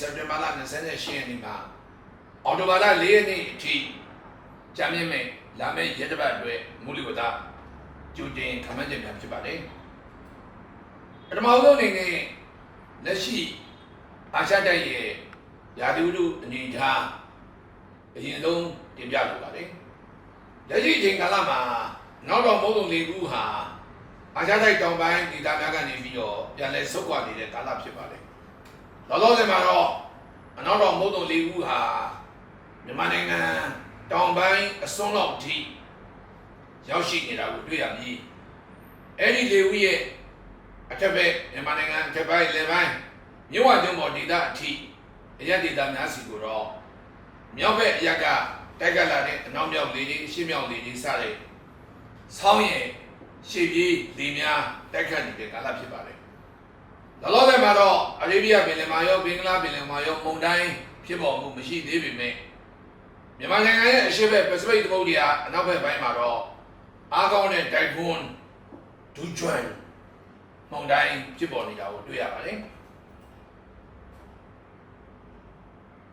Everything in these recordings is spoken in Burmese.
စ်စက်တင်ဘာလ28ရက်နေ့မှာအော်တိုဘာလ4ရက်နေ့အထိကျမ်းမြင့်မဲ့လာမယ့်ရက်တစ်ပတ်အတွက်မူလဝတ္တကျူတင်ခမန်းချက်များဖြစ်ပါတယ်ပထမဆုံးအနေနဲ့လက်ရှိအာရှတိုက်ရဲ့ရာသီဥတုအနေအထားအရင်ဆုံးတင်ပြလိုပါတယ်လက်ရှိအချိန်ကာလမှာနောက်တော့မဟုတ်တော့လေကူဟာအာရှတိုက်တောင်ပိုင်းဒေသများကနေပြီးတော့ပြန်လဲဆုတ်ခွာနေတဲ့ကာလဖြစ်ပါတယ် လောလောဆယ်မှာတော့အနောက်တော့မဟုတ်တော့လေကူဟာမြန်မာနိုင်ငံတောင်ပိုင်းအစွန်းလောက်ထိရောက်ရှိနေတာကိုတွေ့ရပြီးအဲ့ဒီလေဦးရဲ့အထက်ဘက်မြန်မာနိုင်ငံအထက်ပိုင်းလယ်ပိုင်းမြို့ဝကျွန်းပေါ်ဒေသအထိအရက်ဒေသများစီကိုတော့မြောက်ဘက်အရက်ကတိုက်ကလာတဲ့အနောက်မြောက်လေတွေရှေ့မြောက်လေတွေစတဲ့ဆောင်းရဲ့ရှေ့ပြေးလေများတိုက်ခတ်နေတဲ့ကာလဖြစ်ပါတယ်။ လောလောဆယ်မှာတော့အရေဗျပင်လယ်မှာရောဘင်္ဂလားပင်လယ်မှာရောမုန်တိုင်းဖြစ်ပေါ်မှုမရှိသေးပေမဲ့မြန်မာနိုင်ငံရဲ့အရှေ့ဘက်ပစိဖိတ်သမုဒ္ဒရာအနောက်ဘက်ပိုင်းမှာတော့အားကောင်းတဲ့တိုင်ဖွန်းဒူဂျွမ်မုန်တိုင်းဖြစ်ပေါ်နေတာကိုတွေ့ရပါတယ်။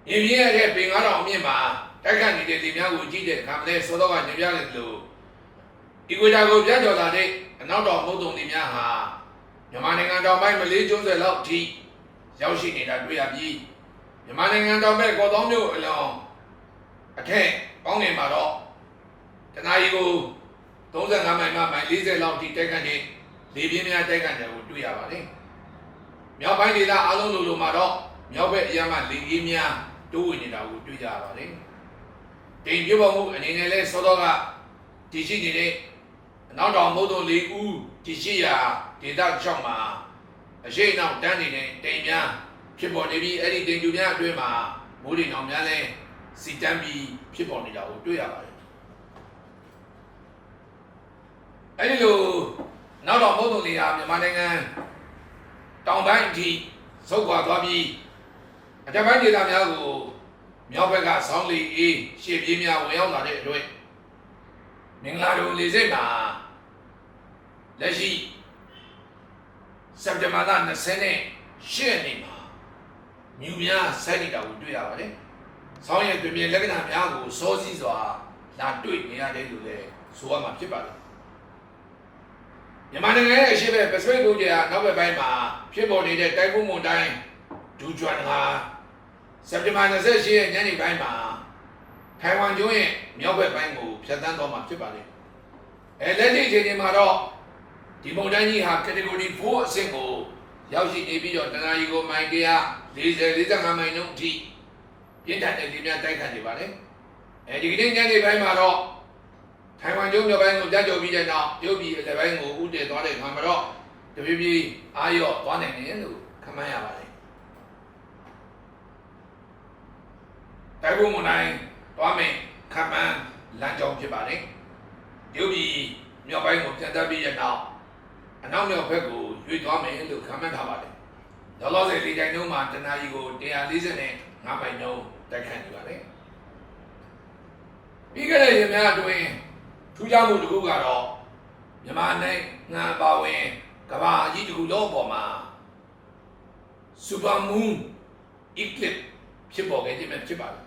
ရင်းပြင်းရတဲ့ပင်ကားတော်အမြင့်မှာတိုက်ခတ်နေတဲ့လေများကိုကြည့်တဲ့အခါမှာလဲစောတော့ကနေပြရတယ်လို့အီကွေတာကိုပြတ်ကျော်လာတဲ့အနောက်တော်မုတ်တုံလေများဟာ မြန်မာနိုင်ငံတောင်ပိုင်းမလေးကျွန်းဆွယ်လောက်ထိရောက်ရှိနေတာတွေ့ရပြီးမြန်မာနိုင်ငံတောင်ဘက်ကော်သောမြို့အလောင်းအထက်ပေါင်းနေမှာတော့တနအီကို35မိုင်မှမိုင်40လောက်ထိတိုက်ခတ်တဲ့လေပြင်းများတိုက်ခတ်တယ်ကိုတွေ့ရပါတယ်။မြောက်ပိုင်းဒေသအလုံးလိုလိုမှာတော့မြောက်ဘက်အရမ်းမှလေပြင်းများတိုးဝင်နေတာကိုတွေ့ကြရပါတယ်။တိမ်ပြုတ်ပေါ်မှုအနေနဲ့လဲစောတော့ကတည်ရှိနေတဲ့အနောက်တောင်မုတ်တုံလေးဦးတည်ရှိရာ ဒေသချောင်းမှာအရှိန်နောက်တန်းနေတဲ့တိမ်များဖြစ်ပေါ်နေပြီးအဲ့ဒီတိမ်ကျူများအတွင်းမှာမိုးတိမ်အောင်များလဲစီတန်းပြီးဖြစ်ပေါ်နေတာကိုတွေ့ရပါတယ်။အဲ့ဒီလိုနောက်တော့မုတ်တုံလေးဟာမြန်မာနိုင်ငံတောင်ပိုင်းအထိဆုတ်ခွာသွားပြီးအထက်ပိုင်းဒေသများကိုမြောက်ဘက်ကဆောင်းလီအေးရှေ့ပြေးများဝင်ရောက်လာတဲ့အတွက်မင်္ဂလာတုံလေးစိတ်မှာလက်ရှိ စက်တင်ဘာလ20နဲ့8ရက်နေ့မှာမြူများဆိုက်နေတာကိုတွေ့ရပါတယ်။ဆောင်းရဲ့တွင်ပြင်လက္ခဏာများကိုစောစီးစွာလာတွေ့နေရတယ်လို့လည်းဆိုရမှာဖြစ်ပါတယ်။မြန်မာနိုင်ငံရဲ့အရှေ့ဘက်ပစိဖိတ်တို့ကျနောက်ဘက်ပိုင်းမှာဖြစ်ပေါ်နေတဲ့တိုင်ဖွန်းမုန်တိုင်းဒူဂျွမ်ဟာစက်တင်ဘာ28ရက်ညနေပိုင်းမှာထိုင်ဝမ်ကျွန်းရဲ့မြောက်ဘက်ပိုင်းကိုဖြတ်သန်းသွားမှာဖြစ်ပါတယ်။အဲလက်ရှိအချိန်ဒီမှာတော့ ဒီမုန်တိုင်းကြီးဟာ category 4အဆင့်ကိုရောက်ရှိနေပြီးတော့တနအီကိုမိုင်140 45မိုင်နှုန်းအထိပြင်းထန်တဲ့လေများတိုက်ခတ်နေပါတယ်။အဲဒီကနေ့ညနေပိုင်းမှာတော့ထိုင်ဝမ်ကျွန်းမြောက်ပိုင်းကိုကြားကျော်ပြီးတဲ့နောက်ရုပ်ပြည်အလယ်ပိုင်းကိုဥတည်သွားတဲ့အခါမှာတော့တပြေးပြေးအာရော့သွားနိုင်တယ်လို့ခန့်မှန်းရပါတယ်။တိုက်ဖို့မနိုင်သွားမယ်ခန့်မှန်းလမ်းကြောင်းဖြစ်ပါတယ်။ရုပ်ပြည်မြောက်ပိုင်းကိုပြန်တက်ပြီးတဲ့နောက် အနောက်မြောက်ဘက်ကိုရွေ့သွားမယ်လို့ခန့်မှန်းထားပါတယ်။လောလောဆယ်လေတိုင်နှုန်းမှာတနအီကို140နဲ့5မိုင်နှုန်းတိုက်ခတ်နေပါတယ်။ပြီးခဲ့တဲ့ရက်များအတွင်းထူးခြားမှုတစ်ခုကတော့မြန်မာနိုင်ငံပါဝင်ကမ္ဘာကြီးတစ်ခုလုံးအပေါ်မှာ super moon eclipse ဖြစ်ပေါ်ခဲ့ခြင်းပဲဖြစ်ပါတယ်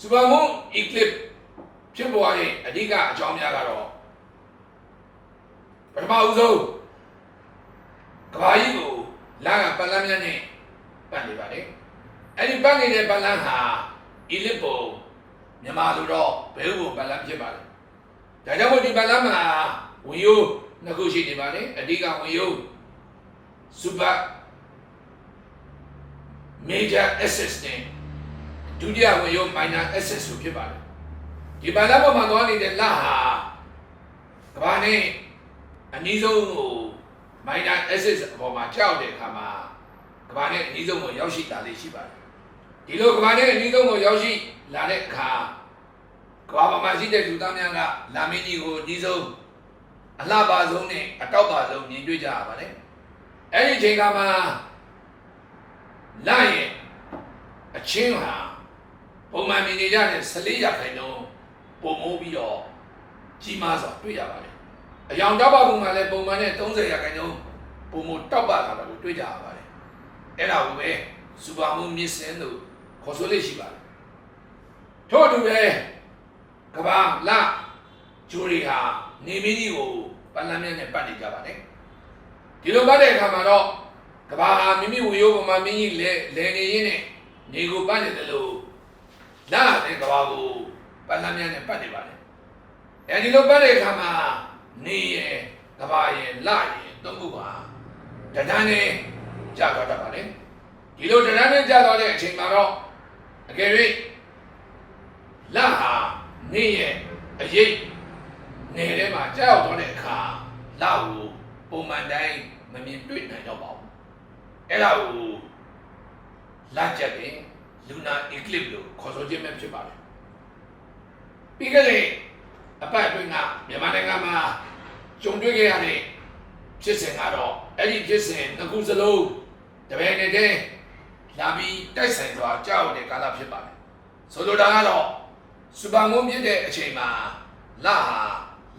super moon eclipse ဖြစ်ပေါ်ရဲ့အဓိကအကြောင်းများကတော့ ပထမဦးဆုံးကမ္ဘာကြီးကိုလမ်းကပတ်လမ်းများနဲ့ပတ်နေပါတယ်အဲ့ဒီပတ်နေတဲ့ပတ်လမ်းဟာ ellipse ပုံမြန်မာလိုတော့ဘဲဥပုံပတ်လမ်းဖြစ်ပါတယ်ဒါကြောင့်မို့ဒီပတ်လမ်းမှာဝင်ရိုးနှစ်ခုရှိနေပါတယ်အဓိကဝင်ရိုး super major access နဲ့ဒုတိယဝင်ရိုး minor access ဆိုဖြစ်ပါတယ်ဒီပတ်လမ်းပေါ်မှာသွားနေတဲ့လဟာကမ္ဘာနဲ့ အနည်းဆုံးကို minor access အပေါ်မှာကြောက်တဲ့အခါမှာကမ္ဘာနဲ့အနည်းဆုံးကိုရောက်ရှိတာလေးရှိပါတယ်ဒီလိုကမ္ဘာနဲ့အနည်းဆုံးကိုရောက်ရှိလာတဲ့အခါကမ္ဘာပေါ်မှာရှိတဲ့လူသားများကလာမင်းကြီးကိုအနည်းဆုံးအလှပါဆုံးနဲ့အတောက်ပါဆုံးမြင်တွေ့ကြရပါတယ်အဲ့ဒီအချိန်ကမှလာရဲ့အချင်းဟာပုံမှန်မြင်နေကြတဲ့14ရာခိုင်နှုန်းပုံမိုးပြီးတော့ကြီးမားစွာတွေ့ရပါတယ် အယောင်တောက်ပမှုမှာလည်းပုံမှန်နဲ့30ရာခိုင်နှုန်းပုံမတောက်ပလာတာကိုတွေ့ကြရပါတယ်အဲ့ဒါကိုပဲစူပါမူမြစ်စင်လို့ခေါ်ဆိုလေးရှိပါတယ်ထို့အတူပဲကဘာလာဂျိုရီဟာနေမင်းကြီးကိုပလန်မြတ်နဲ့ပတ်နေကြပါတယ်ဒီလိုပတ်တဲ့အခါမှာတော့ကဘာဟာမိမိဝေယိုပေါ်မှာမင်းကြီးလဲလဲနေရင်းနဲ့နေကိုပတ်နေတယ်လို့လာတဲ့ကဘာကိုပလန်မြတ်နဲ့ပတ်နေပါတယ်အဲဒီလိုပတ်တဲ့အခါမှာ နေရယ်ကဘာရယ်လာရယ်သုံးခုပါတဒန်းနဲ့ကြာသွားတတ်ပါတယ်ဒီလိုတဒန်းနဲ့ကြာသွားတဲ့အချိန်မှာတော့အကယ်၍လာဟာနေရယ်အရေးနေထဲမှာကြောက်သွားတဲ့အခါလာကိုပုံမှန်တိုင်းမမြင်တွေ့နိုင်တော့ပါဘူးအဲ့ဒါကိုလာချက်တယ်လူနာ eclipse လို့ခေါ်ဆိုခြင်းပဲဖြစ်ပါတယ်ပြီးကြလေအပတ်အတွင်းကမြန်မာနိုင်ငံမှာ ကြုံတွေ့ခဲ့ရတဲ့ဖြစ်စဉ်ကတော့အဲ့ဒီဖြစ်စဉ်တစ်ခုစလုံးတပည့်နေတဲ့လာပြီးတိုက်ဆိုင်စွာကြောက်တဲ့ကာလဖြစ်ပါတယ်ဆိုလိုတာကတော့စူပါမွန်ဖြစ်တဲ့အချိန်မှာလာဟာ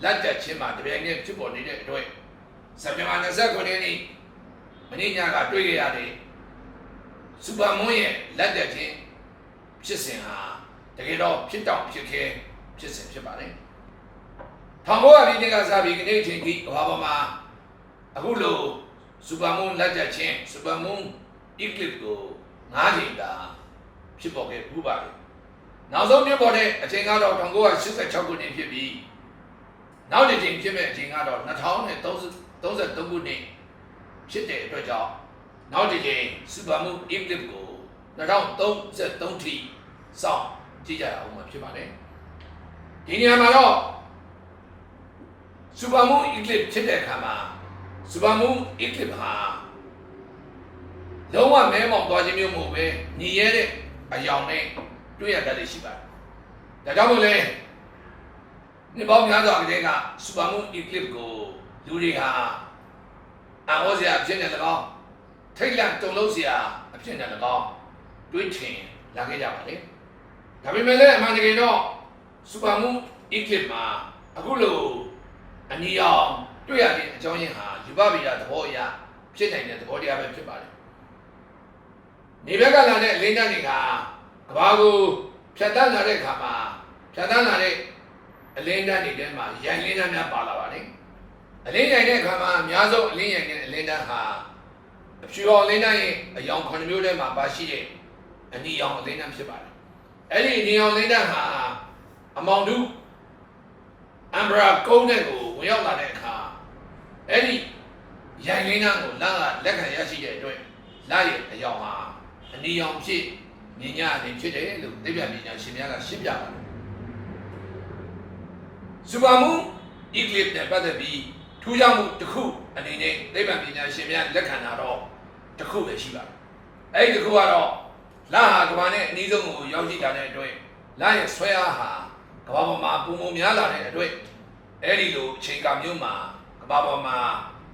လက်တက်ချင်းမှာတပည့်နဲ့ဖြစ်ပေါ်နေတဲ့အတွက်စက်တင်ဘာ29ရက်နေ့မနေ့ညကတွေ့ခဲ့ရတဲ့စူပါမွန်ရဲ့လက်တက်ချင်းဖြစ်စဉ်ဟာတကယ်တော့ဖြစ်တော့ဖြစ်ခဲဖြစ်စဉ်ဖြစ်ပါတယ် ထောင်ဘောအပြီးနေ့ကစားပြီးခနေ့ချင်းဒီဘာပေါ်မှာအခုလိုစူပါမွန်လက်တက်ချင်းစူပါမွန် eclipse ကို၅ချိန်တာဖြစ်ပေါ်ခဲ့ပူပါတယ်နောက်ဆုံးဖြစ်ပေါ်တဲ့အချိန်ကတော့1986ခုနှစ်ဖြစ်ပြီးနောက်တစ်ချိန်ဖြစ်မဲ့အချိန်ကတော့2033ခုနှစ်ဖြစ်တဲ့အတွက်ကြောင့်နောက်တစ်ချိန်စူပါမွန် eclipse ကို2033ထိစောင့်ကြည့်ကြရအောင်မှာဖြစ်ပါတယ်ဒီနေရာမှာတော့ စူပါမွန် eclipse ဖြစ်တဲ့အခါမှာစူပါမွန် eclipse ဟာလုံးဝမဲမောင်သွားခြင်းမျိုးမဟုတ်ပဲညီရဲတဲ့အယောင်နဲ့တွေ့ရတတ်တယ်ရှိပါတယ်ဒါကြောင့်မို့လဲဒီပေါင်းများစွာကလေးကစူပါမွန် eclipse ကိုလူတွေဟာအဟောစရာအဖြစ်နဲ့၎င်းထိတ်လန့်တုန်လို့စရာအဖြစ်နဲ့၎င်းတွေးထင်လာခဲ့ကြပါလေဒါပေမဲ့လည်းအမှန်တကယ်တော့စူပါမွန် eclipse မှာအခုလို အနီအောင်တွေ့ရတဲ့အကြောင်းရင်းဟာယူပဗီဒသဘောအရဖြစ်နိုင်တဲ့သဘောတရားပဲဖြစ်ပါတယ်နေဘက်ကလာတဲ့အလင်းတန်းတွေကကဘာကိုဖြတ်တန်းလာတဲ့အခါမှာဖြတ်တန်းလာတဲ့အလင်းတန်းတွေထဲမှာရိုင်လင်းတန်းများပါလာပါတယ်အလင်းရိုင်တဲ့အခါမှာအများဆုံးအလင်းရိုင်တဲ့အလင်းတန်းဟာအဖြူအောင်အလင်းတန်းရဲ့အယောင်ခုနှစ်မျိုးထဲမှာပါရှိတဲ့အနီရောင်အလင်းတန်းဖြစ်ပါတယ်အဲ့ဒီအနီရောင်အလင်းတန်းဟာအမောင်တု အမ်ဘရာကုန်းတဲ့ကိုဝင်ရောက်လာတဲ့အခါအဲ့ဒီရိုင်လင်းတန်းကိုလက်ကလက်ခံရရှိတဲ့အတွက်လက်ရဲ့အယောင်ဟာအနီရောင်ဖြစ်မြင်ရတဲ့ဖြစ်တယ်လို့သိပ္ပံပညာရှင်များကရှင်းပြပါတယ်စူပါမူ eclipse နဲ့ပတ်သက်ပြီးထူးခြားမှုတစ်ခုအနေနဲ့သိပ္ပံပညာရှင်များလက်ခံတာတော့တစ်ခုပဲရှိပါတယ်အဲ့ဒီတစ်ခုကတော့လဟာကမ္ဘာနဲ့အနည်းဆုံးကိုရောက်ရှိတာတဲ့အတွက်လရဲ့ဆွဲအားဟာ ကမ္ဘာပေါ်မှာပုံပုံများလာတဲ့အတွက်အဲ့ဒီလိုအချိန်ကမျိုးမှာကမ္ဘာပေါ်မှာ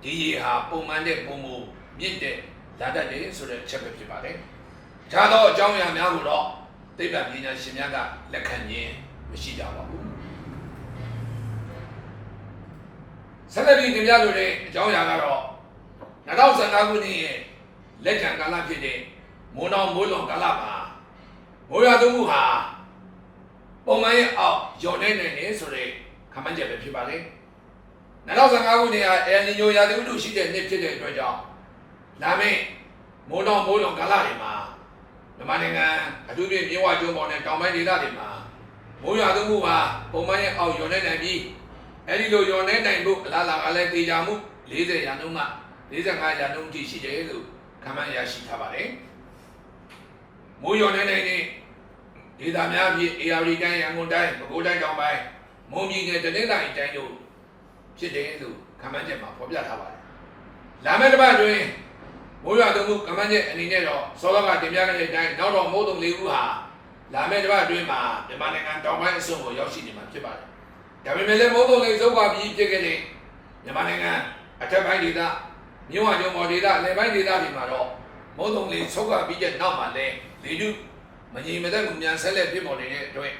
ဒီရေဟာပုံမှန်တဲ့ပုံပုံမြင့်တဲ့လာတတ်တယ်ဆိုတဲ့အချက်ပဲဖြစ်ပါတယ်။ခြားသောအကြောင်းအရာများကိုတော့သိပ္ပံပညာရှင်များကလက်ခံခြင်းမရှိကြပါဘူး။ဆက်လက်ပြီးတင်ပြလိုတဲ့အကြောင်းအရာကတော့2015ခုနှစ်ရဲ့လက်ခံကာလဖြစ်တဲ့မိုးနောင်မိုးလွန်ကာလမှာမိုးရွာသွန်းမှုဟာ ပုံမှန်ရဲ့အောက်ညော်နေနေနေဆိုတဲ့ခန့်မှန်းချက်ပဲဖြစ်ပါလေ။2015ခုနှစ်ဟာအယ်နီညိုရာသီဥတုရှိတဲ့နှစ်ဖြစ်တဲ့အတွက်ကြောင့်လာမယ့်မိုးနောင်မိုးလွန်ကာလတွေမှာမြန်မာနိုင်ငံအထူးဖြင့်မြဝကျွန်းပေါ်နဲ့တောင်ပိုင်းဒေသတွေမှာမိုးရွာသွန်းမှုဟာပုံမှန်ရဲ့အောက်ညော်နေနိုင်ပြီးအဲဒီလိုညော်နေနိုင်ဖို့အလားအလာကလည်းတေချာမှု40ရာနှုန်းက45ရာနှုန်းထိရှိတယ်လို့ခန့်မှန်းရရှိထားပါတယ်။မိုးရွာနေနိုင်တဲ့ ဒေသများဖြစ် AR တိုင်းရန်ကုန်တိုင်းပဲခူးတိုင်းတောင်ပိုင်းမွန်ပြည်နယ်တနင်္သာရီတိုင်းတို့ဖြစ်တယ်လို့ခန့်မှန်းချက်မှာဖော်ပြထားပါတယ်။လာမယ့်တစ်ပတ်တွင်မိုးရွာသွန်းမှုကမ္ဘာ့ရဲ့အနေနဲ့တော့စောစောကတင်ပြခဲ့တဲ့အတိုင်းနောက်တော့မိုးတုံလေးခုဟာလာမယ့်တစ်ပတ်အတွင်းမှာမြန်မာနိုင်ငံတောင်ပိုင်းအစွန်ကိုရောက်ရှိနေမှာဖြစ်ပါတယ်။ဒါပေမဲ့လည်းမိုးတုံလေးစုပ်ပါပြီးဖြစ်ခဲ့တဲ့မြန်မာနိုင်ငံအထက်ပိုင်းဒေသမြို့ဝကျွန်းပေါ်ဒေသအလယ်ပိုင်းဒေသတွေမှာတော့မိုးတုံလေးဆုတ်ကပြီးတဲ့နောက်မှာလည်းလေတု မငြိမ်မသက်မှုများဆက်လက်ဖြစ်ပေါ်နေတဲ့အတွက်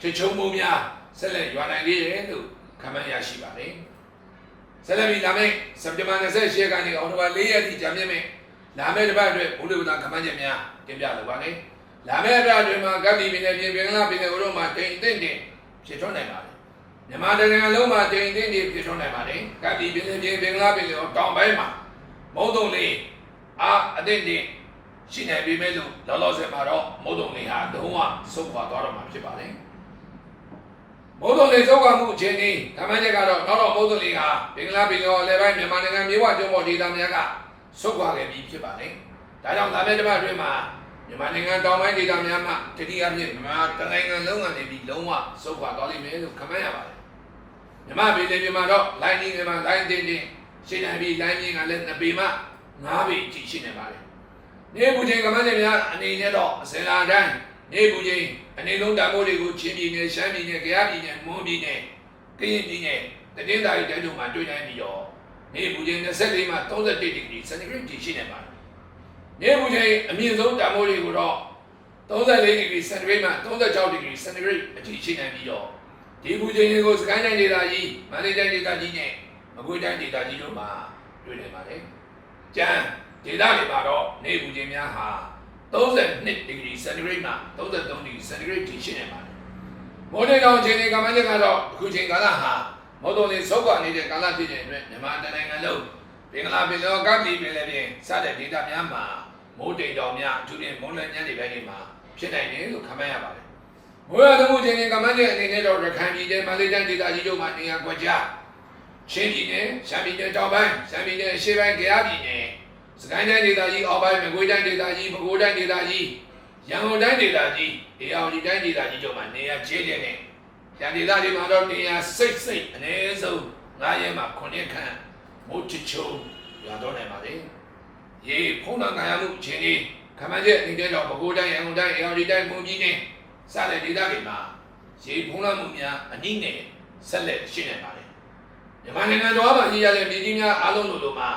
ထချုံမှုများဆက်လက်ရွာနိုင်သေးတယ်လို့ခန့်မှန်းရရှိပါတယ်။ဆက်လက်ပြီးလာမယ့်စက်တင်ဘာ28ရက်ကနေအောက်တိုဘာ4ရက်ထိကြာမြင့်မယ့်လာမယ့်တစ်ပတ်အတွက်ဘုလိဝတ္တခမန်းချက်များတင်ပြလိုပါမယ်လာမယ့်အပတ်အတွင်းမှာကပ်တီပြည်နယ်ပြည်ပင်္ဂလားပြည်နယ်ဥရောမှာတိမ်တင့်တင်ဖြစ်ထွန်းနိုင်ပါတယ်မြန်မာနိုင်ငံလုံးမှာတိမ်တင့်တင်ဖြစ်ထွန်းနိုင်ပါတယ်ကပ်တီပြည်နယ်ပြည်ပင်္ဂလားပြည်နယ်တောင်ပိုင်းမှာမုံတုံလေးအာအသင့်တင် ရှိနေပြီမဲ့လို့လောလောဆယ်မှာတော့မုံတုံလေးဟာလုံးဝစုပ်ခွာသွားတော့မှာဖြစ်ပါတယ်မုတ်တုံလေးသုတ်ကမှုအချိန်นี้ဓမ္မချက်ကတော့နောက်တော့မုတ်တုံလေးဟာဘင်္ဂလားပင်လယ်အလယ်ပိုင်းမြန်မာနိုင်ငံမြေဝကျွန်းပေါ်ဒေသများကဆုတ်ခွာခဲ့ပြီးဖြစ်ပါတယ်။ဒါကြောင့်လာမယ့်တစ်ပတ်အတွင်းမှာမြန်မာနိုင်ငံတောင်ပိုင်းဒေသများမှာတတိယမြစ်မြန်မာတိုင်းနိုင်ငံလုံးကနေပြီးလုံးဝဆုတ်ခွာသွားလိမ့်မယ်လို့ခန့်မှန်းရပါတယ်။မြန်မာပြည်လေပြည်မှာတော့လိုင်းကြီးငယ်မှာလိုင်းတင်းတင်းရှင်းနေပြီးလိုင်းကြီးကလည်းနှစ်ပေမှငါးပေအထိရှိနေပါတယ်။ နေဘူးချင်းကမန်းတွေများအနေနဲ့တော့အစင်လာတိုင်းနေဘူးချင်းအနေလုံးတံမိုးတွေကိုချင်းပြည်နယ်ရှမ်းပြည်နယ်ကြရပြည်နယ်မွန်ပြည်နယ်ကရင်ပြည်နယ်တတိယတိုင်းတိုင်းတို့မှာတွေ့နိုင်ပြီးတော့နေဘူးချင်း24မှ31ဒီဂရီစင်တီဂရိတ်ရှိနေပါတယ်။နေဘူးချင်းအမြင့်ဆုံးတံမိုးတွေကိုတော့34ဒီဂရီစင်တီဂရိတ်မှ36ဒီဂရီစင်တီဂရိတ်အထိရှိနိုင်ပြီးတော့ဒီဘူးချင်းတွေကိုစကိုင်းတိုင်းဒေသကြီးမန္တလေးတိုင်းဒေသကြီးနဲ့မကွေးတိုင်းဒေသကြီးတို့မှာတွေ့နေပါတယ်။ကျန် ဒေသတွေမှာတော့နေဘူးချင်းများဟာ32ဒီဂရီစင်တီဂရိတ်မှ33ဒီဂရီစင်တီဂရိတ်ထိရှိနေပါတယ်။မိုးတေတောင်ချိန်တွေကမန်းချက်ကတော့အခုချိန်ကာလဟာမော်တော်လေးစောက်ကနေနေတဲ့ကာလဖြစ်တဲ့အတွက်မြန်မာတိုင်းနိုင်ငံလုံးဘင်္ဂလားပင်လယ်ကပ်ပြီးပင်လယ်ပြင်စတဲ့ဒေသများမှာမိုးတိမ်တောင်များအထူးဖြင့်မွန်လယ်ညနေပိုင်းတွေမှာဖြစ်နိုင်တယ်လို့ခန့်မှန်းရပါတယ်။မိုးရသမှုချိန်တွေကမန်းချက်အနေနဲ့တော့ရခိုင်ပြည်နယ်မန္တလေးတိုင်းဒေသကြီးတို့မှာနေရာကွက်ကြားချင်းပြည်နယ်ရှမ်းပြည်နယ်တောင်ပိုင်းရှမ်းပြည်နယ်အရှေ့ပိုင်းကြရပြည်နယ် စကိုင်းတိုင်းဒေသကြီးအောက်ပိုင်းမကွေးတိုင်းဒေသကြီးပဲခူးတိုင်းဒေသကြီးရန်ကုန်တိုင်းဒေသကြီးအေရဝတီတိုင်းဒေသကြီးတို့မှာနေရာကျဲကျဲနဲ့ရန်ဒေသတွေမှာတော့နေရာစိတ်စိတ်အနည်းဆုံး9ရက်မှ9ရက်ခန့်မိုးချချုံရွာတော့နိုင်ပါလေရေဖုံးတော်ငါရမှုအချင်းကြီးခမန်းချက်အနေနဲ့တော့ပဲခူးတိုင်းရန်ကုန်တိုင်းအေရဝတီတိုင်းမွန်ပြည်နယ်စတဲ့ဒေသတွေမှာရေဖုံးလာမှုများအနည်းငယ်ဆက်လက်ရှိနေပါလေမြန်မာနိုင်ငံတော်မှာကြီးရတဲ့ပြည်ကြီးများအားလုံးလိုလိုမှာ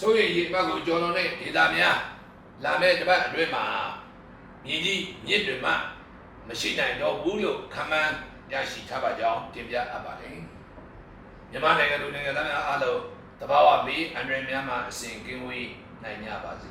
စိုးရိမ်ရေဘက်ကိုကြော်လွန်တဲ့ဒေသများလာမယ့်တစ်ပတ်အတွင်းမှာမြည်ကြီးမြစ်တွေမှမရှိနိုင်တော့ဘူးလို့ခမန်းရရှိထားပါကြောင်းတင်ပြအပ်ပါတယ်မြန်မာနိုင်ငံသူနိုင်ငံသားများအားလုံးတဘာဝဘေးအန္တရာယ်များမှအစဉ်ကင်းဝေးနိုင်ကြပါစေ